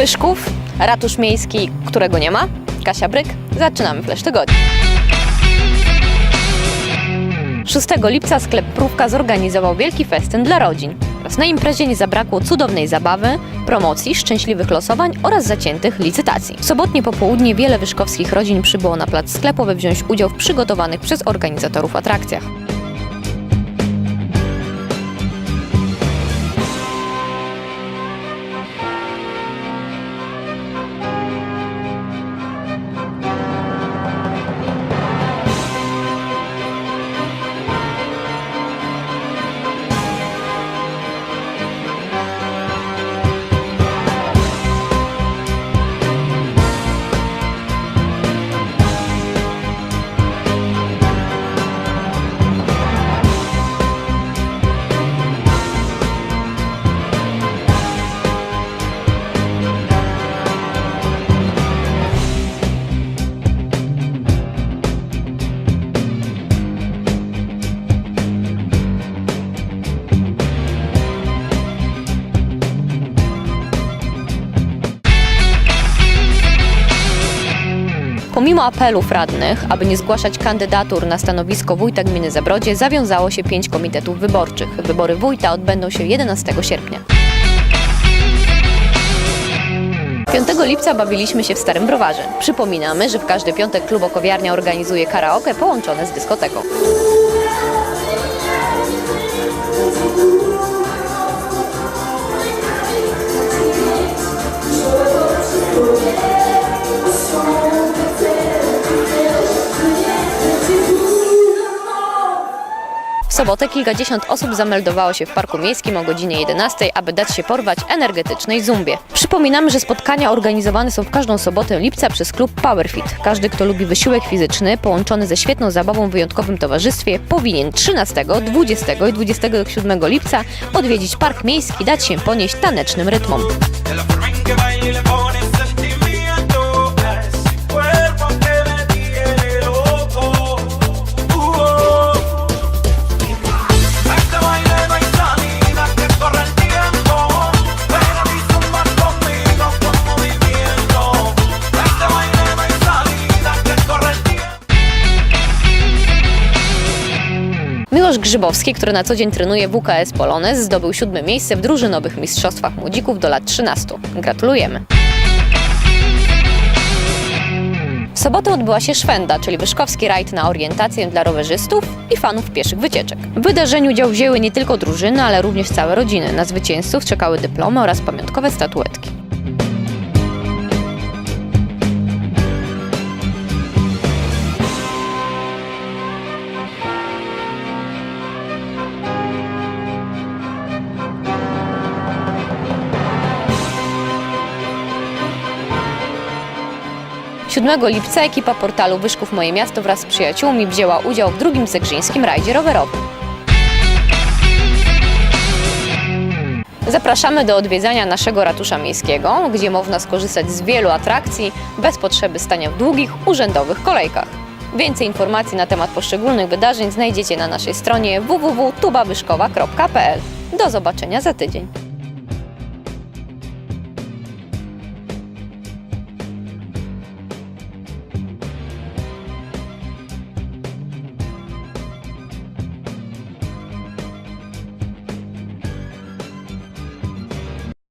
Wyszków, ratusz miejski, którego nie ma, Kasia Bryk. Zaczynamy Flash Tygodnia. 6 lipca sklep Prówka zorganizował wielki festyn dla rodzin. Na imprezie nie zabrakło cudownej zabawy, promocji, szczęśliwych losowań oraz zaciętych licytacji. W sobotnie popołudnie wiele wyszkowskich rodzin przybyło na plac sklepu, by wziąć udział w przygotowanych przez organizatorów atrakcjach. Pomimo apelów radnych, aby nie zgłaszać kandydatur na stanowisko wójta gminy Zabrodzie, zawiązało się pięć komitetów wyborczych. Wybory wójta odbędą się 11 sierpnia. 5 lipca bawiliśmy się w Starym Browarze. Przypominamy, że w każdy piątek klub Okowiarnia organizuje karaoke połączone z dyskoteką. Sobotę kilkadziesiąt osób zameldowało się w Parku Miejskim o godzinie 11, aby dać się porwać energetycznej zumbie. Przypominamy, że spotkania organizowane są w każdą sobotę lipca przez klub Powerfit. Każdy, kto lubi wysiłek fizyczny połączony ze świetną zabawą w wyjątkowym towarzystwie, powinien 13, 20 i 27 lipca odwiedzić Park Miejski, dać się ponieść tanecznym rytmom. Grzybowski, który na co dzień trenuje w UKS Polones, zdobył siódme miejsce w drużynowych mistrzostwach młodzików do lat 13. Gratulujemy! W sobotę odbyła się Szwenda, czyli wyszkowski rajd na orientację dla rowerzystów i fanów pieszych wycieczek. W wydarzeniu udział wzięły nie tylko drużyny, ale również całe rodziny. Na zwycięzców czekały dyplomy oraz pamiątkowe statuetki. Siódmego lipca ekipa portalu Wyszków Moje Miasto wraz z przyjaciółmi wzięła udział w drugim zegrzyńskim rajdzie rowerowym. Zapraszamy do odwiedzania naszego ratusza miejskiego, gdzie można skorzystać z wielu atrakcji bez potrzeby stania w długich, urzędowych kolejkach. Więcej informacji na temat poszczególnych wydarzeń znajdziecie na naszej stronie www.tubawyszkowa.pl. Do zobaczenia za tydzień.